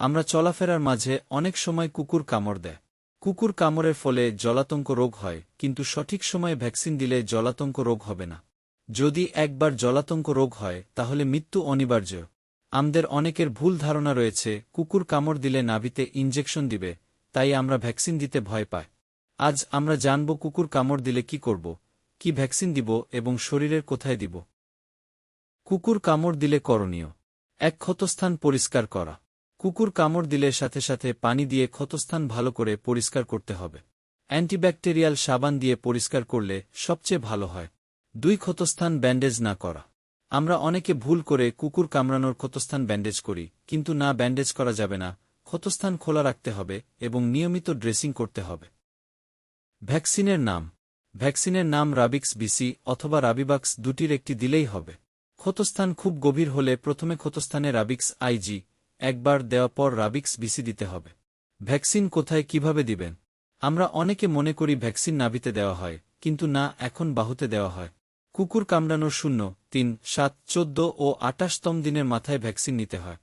আমরা চলাফেরার মাঝে অনেক সময় কুকুর কামড় দেয়। কুকুর কামড়ের ফলে জলাতঙ্ক রোগ হয়, কিন্তু সঠিক সময়ে ভ্যাকসিন দিলে জলাতঙ্ক রোগ হবে না। যদি একবার জলাতঙ্ক রোগ হয়, তাহলে মৃত্যু অনিবার্য। আমাদের অনেকের ভুল ধারণা রয়েছে, কুকুর কামড় দিলে নাভিতে ইনজেকশন দিবে, তাই আমরা ভ্যাকসিন দিতে ভয় পাই। আজ আমরা জানব কুকুর কামড় দিলে কি করব, কি ভ্যাকসিন দিব এবং শরীরের কোথায় দিব। কুকুর কামড় দিলে করণীয়। এক ক্ষতস্থান পরিষ্কার করা। কুকুর কামড় দিলে সাথে সাথে পানি দিয়ে ক্ষতস্থান ভালো করে পরিষ্কার করতে হবে। অ্যান্টিব্যাকটেরিয়াল সাবান দিয়ে পরিষ্কার করলে সবচেয়ে ভালো হয়। দুই ক্ষতস্থান ব্যান্ডেজ না করা। আমরা অনেকে ভুল করে কুকুর কামড়ানোর ক্ষতস্থান ব্যান্ডেজ করি, কিন্তু না ব্যান্ডেজ করা যাবে না। ক্ষতস্থান খোলা রাখতে হবে এবং নিয়মিত ড্রেসিং করতে হবে। ভ্যাকসিনের নাম। ভ্যাকসিনের নাম রাবিক্স বিসি অথবা রাবিবাক্স দুটির একটি দিলেই হবে। ক্ষতস্থান খুব গভীর হলে প্রথমে ক্ষতস্থানে রাবিক্স আইজি একবার দেওয়া পর রাবিক্স বিসি দিতে হবে। ভ্যাকসিন কোথায় কীভাবে দিবেন? আমরা অনেকে মনে করি ভ্যাকসিন নাভিতে দেওয়া হয়, কিন্তু না, এখন বাহুতে দেওয়া হয়। কুকুর কামড়ানোর শূন্য, তিন, সাত, চোদ্দ ও আটাশতম দিনের মাথায় ভ্যাকসিন নিতে হয়।